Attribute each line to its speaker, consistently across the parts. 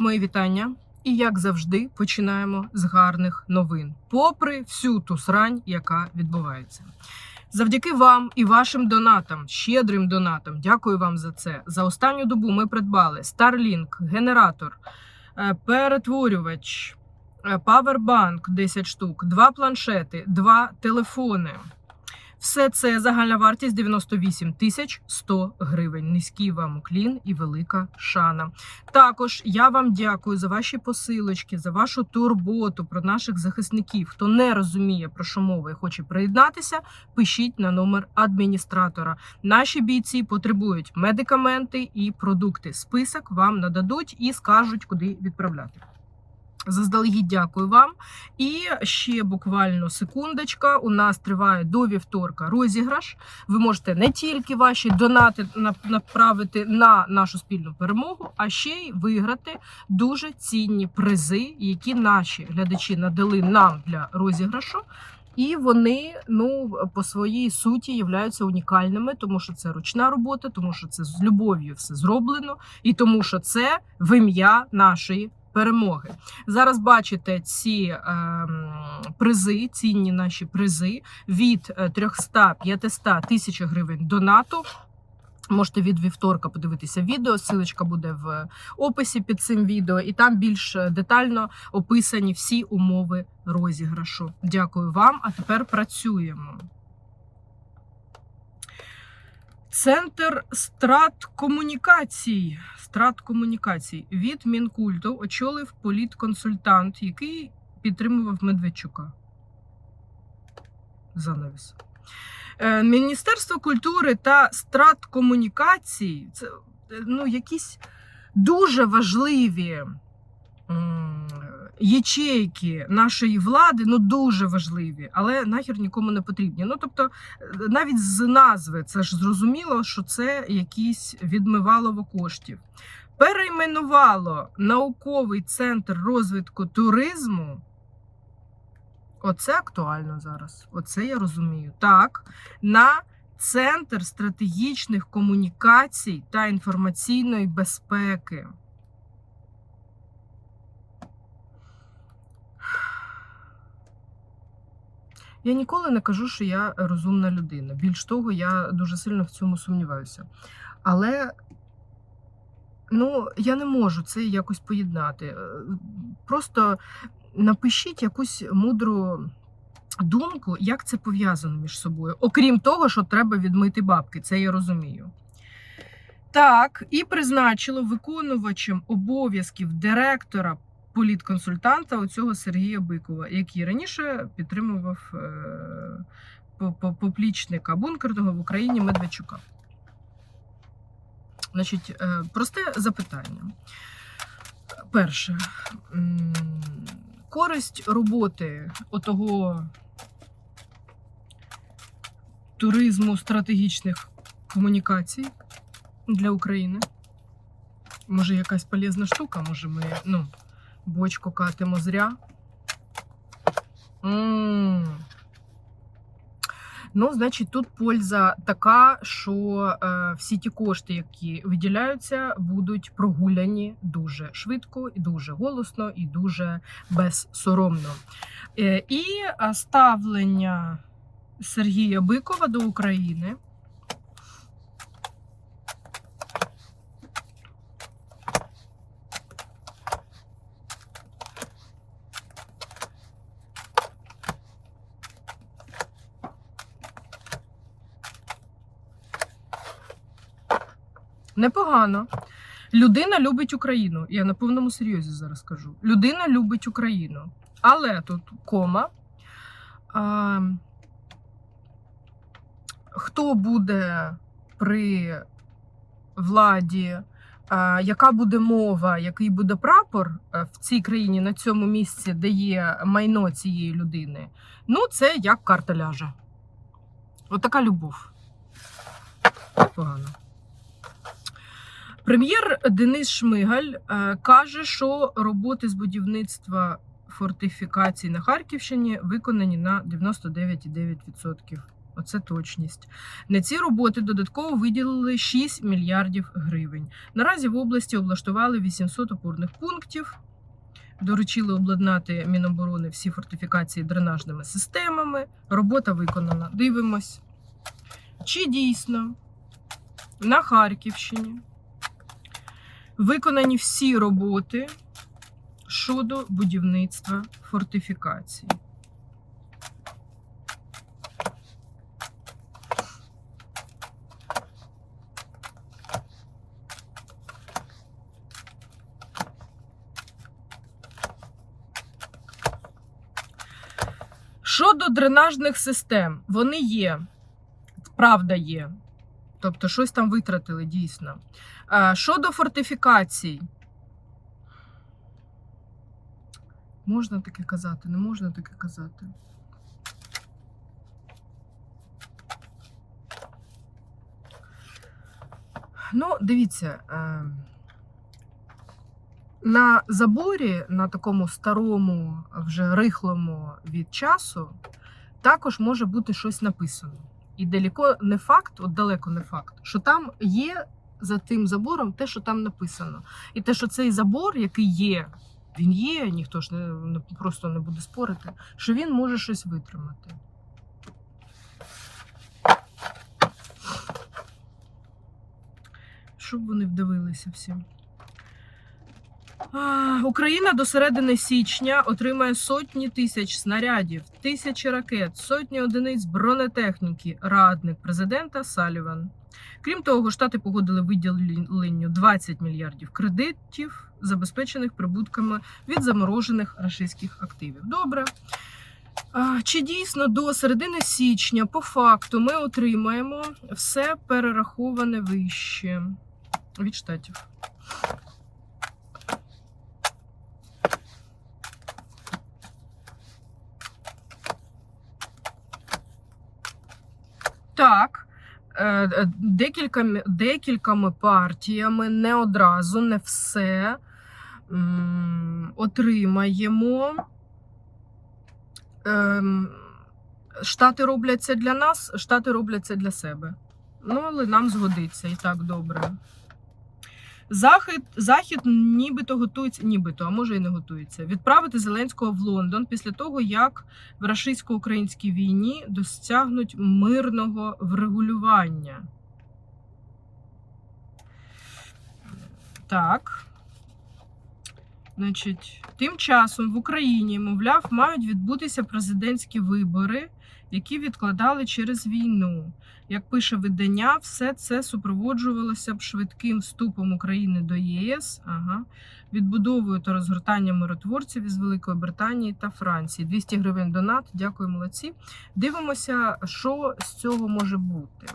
Speaker 1: Мої вітання. І як завжди, починаємо з гарних новин, попри всю ту срань, яка відбувається. Завдяки вам і вашим донатам, щедрим донатам, дякую вам за це. За останню добу ми придбали Starlink, генератор, е, перетворювач, е, павербанк 10 штук, два планшети, два телефони. Все це загальна вартість 98 тисяч 100 гривень. Низький вам уклін і велика шана. Також я вам дякую за ваші посилочки, за вашу турботу про наших захисників. Хто не розуміє про що мова і хоче приєднатися, пишіть на номер адміністратора. Наші бійці потребують медикаменти і продукти. Список вам нададуть і скажуть, куди відправляти. Заздалегідь дякую вам. І ще буквально секундочка. У нас триває до вівторка розіграш. Ви можете не тільки ваші донати направити на нашу спільну перемогу, а ще й виграти дуже цінні призи, які наші глядачі надали нам для розіграшу. І вони ну по своїй суті являються унікальними, тому що це ручна робота, тому що це з любов'ю все зроблено, і тому що це в ім'я нашої перемоги. Зараз бачите ці ем, призи, цінні наші призи від е, 300-500 тисяч гривень донату. Можете від вівторка подивитися відео. Силочка буде в описі під цим відео, і там більш детально описані всі умови розіграшу. Дякую вам. А тепер працюємо. Центр страткомунікацій. Страткомунікацій від Мінкульту очолив політконсультант, який підтримував Медведчука. Занавіс. Е, Міністерство культури та страткомунікацій це е, ну, якісь дуже важливі ячейки нашої влади, ну дуже важливі, але нахер нікому не потрібні. Ну тобто, е, навіть з назви це ж зрозуміло, що це якісь відмивалово коштів. Перейменувало науковий центр розвитку туризму. Оце актуально зараз. Оце я розумію. Так, на Центр стратегічних комунікацій та інформаційної безпеки. Я ніколи не кажу, що я розумна людина. Більш того, я дуже сильно в цьому сумніваюся. Але ну, я не можу це якось поєднати. Е, Просто напишіть якусь мудру думку, як це пов'язано між собою. Окрім того, що треба відмити бабки, це я розумію. Так, і призначило виконувачем обов'язків директора політконсультанта оцього Сергія Бикова, який раніше підтримував е, по- по- поплічника бункерного в Україні Медведчука. Значить, е, просте запитання. Перше, користь роботи отого туризму стратегічних комунікацій для України. Може, якась полезна штука, може, ми ну, бочку катимо зря. м Ну, значить, тут польза така, що е, всі ті кошти, які виділяються, будуть прогуляні дуже швидко, і дуже голосно, і дуже безсоромно. Е, і е, ставлення Сергія Бикова до України. Непогано. Людина любить Україну. Я на повному серйозі зараз кажу. Людина любить Україну. Але тут кома. А, хто буде при владі, яка буде мова, який буде прапор е, в цій країні на цьому місці, де є майно цієї людини? Ну, це як карта ляже. Отака любов. Погано. Прем'єр Денис Шмигаль е, каже, що роботи з будівництва фортифікацій на Харківщині виконані на 99,9%. Оце точність. На ці роботи додатково виділили 6 мільярдів гривень. Наразі в області облаштували 800 опорних пунктів. Доручили обладнати Міноборони всі фортифікації дренажними системами. Робота виконана. Дивимось. Чи дійсно на Харківщині виконані всі роботи щодо будівництва фортифікацій? Щодо дренажних систем, вони є, правда є. Тобто щось там витратили дійсно. Щодо фортифікацій, можна таке казати, не можна таке казати. Ну, дивіться, е, на заборі, на такому старому, вже рихлому від часу, також може бути щось написано. І далеко не факт, от далеко не факт, що там є за тим забором те, що там написано. І те, що цей забор, який є, він є, ніхто ж не, просто не буде спорити, що він може щось витримати. Щоб вони вдивилися всі. Україна до середини січня отримає сотні тисяч снарядів, тисячі ракет, сотні одиниць бронетехніки. Радник президента Саліван. Крім того, штати погодили виділенню 20 мільярдів кредитів, забезпечених прибутками від заморожених рашистських активів. Добре. Чи дійсно до середини січня, по факту, ми отримаємо все перераховане вище від штатів? Так, е, е, декількома партіями не одразу, не все отримаємо. Ем, Штати робляться для нас, Штати робляться для себе. Ну, але нам згодиться і так добре. Захід, Захід нібито готується, нібито, а може і не готується, відправити Зеленського в Лондон після того, як в рашистсько-українській війні досягнуть мирного врегулювання. Так. Значить, тим часом в Україні, мовляв, мають відбутися президентські вибори, які відкладали через війну. Як пише видання, все це супроводжувалося б швидким вступом України до ЄС, ага, відбудовою та розгортанням миротворців із Великої Британії та Франції. 200 гривень донат. Дякую, молодці. Дивимося, що з цього може бути.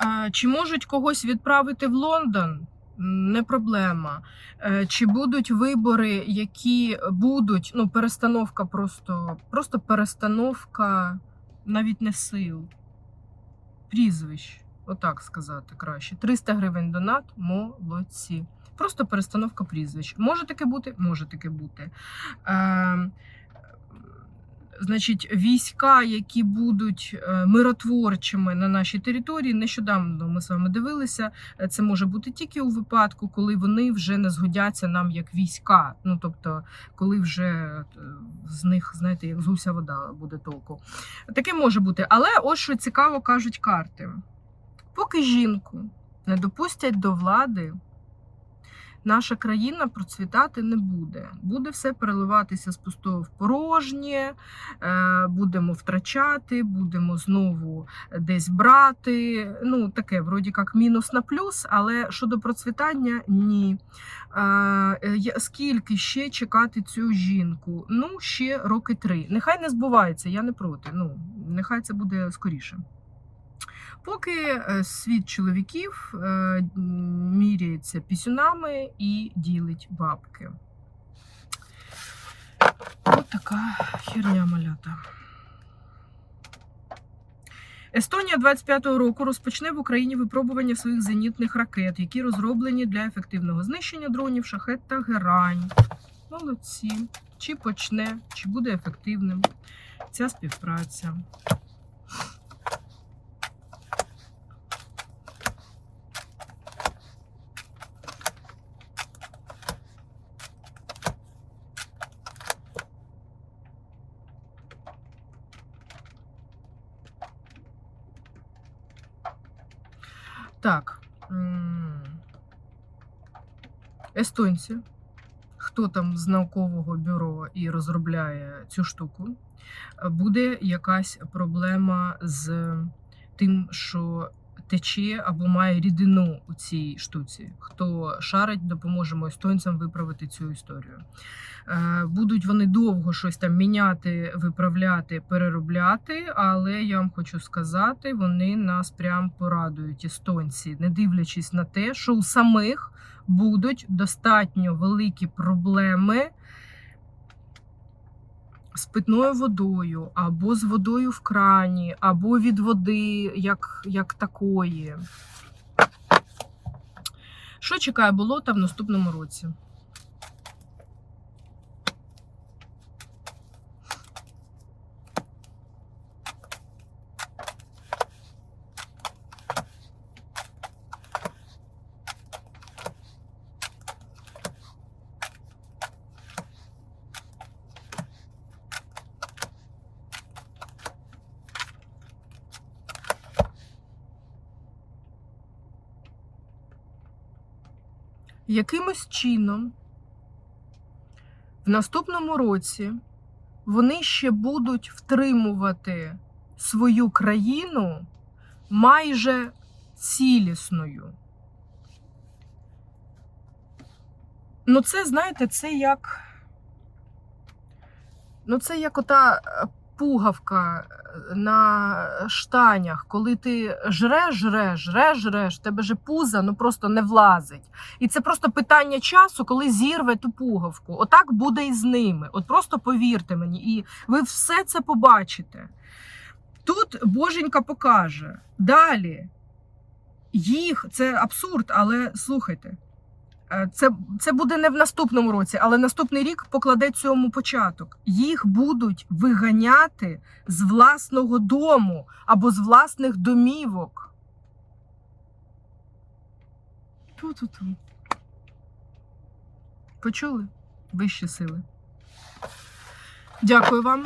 Speaker 1: Е, Чи можуть когось відправити в Лондон? Не проблема. Е, Чи будуть вибори, які будуть, ну, перестановка просто, просто перестановка навіть не сил, прізвищ, отак сказати краще. 300 гривень донат, молодці. Просто перестановка прізвищ. Може таке бути? Може таке бути. Е, Значить, війська, які будуть е, миротворчими на нашій території, нещодавно ми з вами дивилися. е, Це може бути тільки у випадку, коли вони вже не згодяться нам як війська. Ну тобто, коли вже е, з них, знаєте, як з гуся вода буде толку. Таке може бути. Але ось що цікаво кажуть карти: поки жінку не допустять до влади. Наша країна процвітати не буде. Буде все переливатися з пустого в порожнє, е, будемо втрачати, будемо знову десь брати. Ну, таке, вроді як мінус на плюс, але щодо процвітання ні. Е, Скільки ще чекати цю жінку? Ну, ще роки три. Нехай не збувається, я не проти. Ну, нехай це буде скоріше. Поки е, світ чоловіків е, міряється пісюнами і ділить бабки. Ось така херня малята. Естонія 25-го року розпочне в Україні випробування своїх зенітних ракет, які розроблені для ефективного знищення дронів, шахет та герань. Молодці. Чи почне, чи буде ефективним ця співпраця. Так. Естонці. Хто там з наукового бюро і розробляє цю штуку, е, буде якась проблема з тим, що тече або має рідину у цій штуці. Хто шарить, допоможемо естонцям виправити цю історію. Е, Будуть вони довго щось там міняти, виправляти, переробляти, але я вам хочу сказати, вони нас прям порадують, естонці, не дивлячись на те, що у самих будуть достатньо великі проблеми з питною водою, або з водою в крані, або від води як, як такої. Що чекає болота в наступному році? Якимось чином в наступному році вони ще будуть втримувати свою країну майже цілісною. Ну, це, знаєте, це як. Ну, це як ота е, пугавка е, на штанях, коли ти жреш, жреш, жреш, жреш, тебе же пузо ну просто не влазить. І це просто питання часу, коли зірве ту пугавку. Отак буде і з ними. От просто повірте мені, і ви все це побачите. Тут Боженька покаже. Далі їх це абсурд, але слухайте. Е, Це, це буде не в наступному році, але наступний рік покладе цьому початок. Їх будуть виганяти з власного дому або з власних домівок. Ту-ту-ту. Почули? Вищі сили. Дякую вам.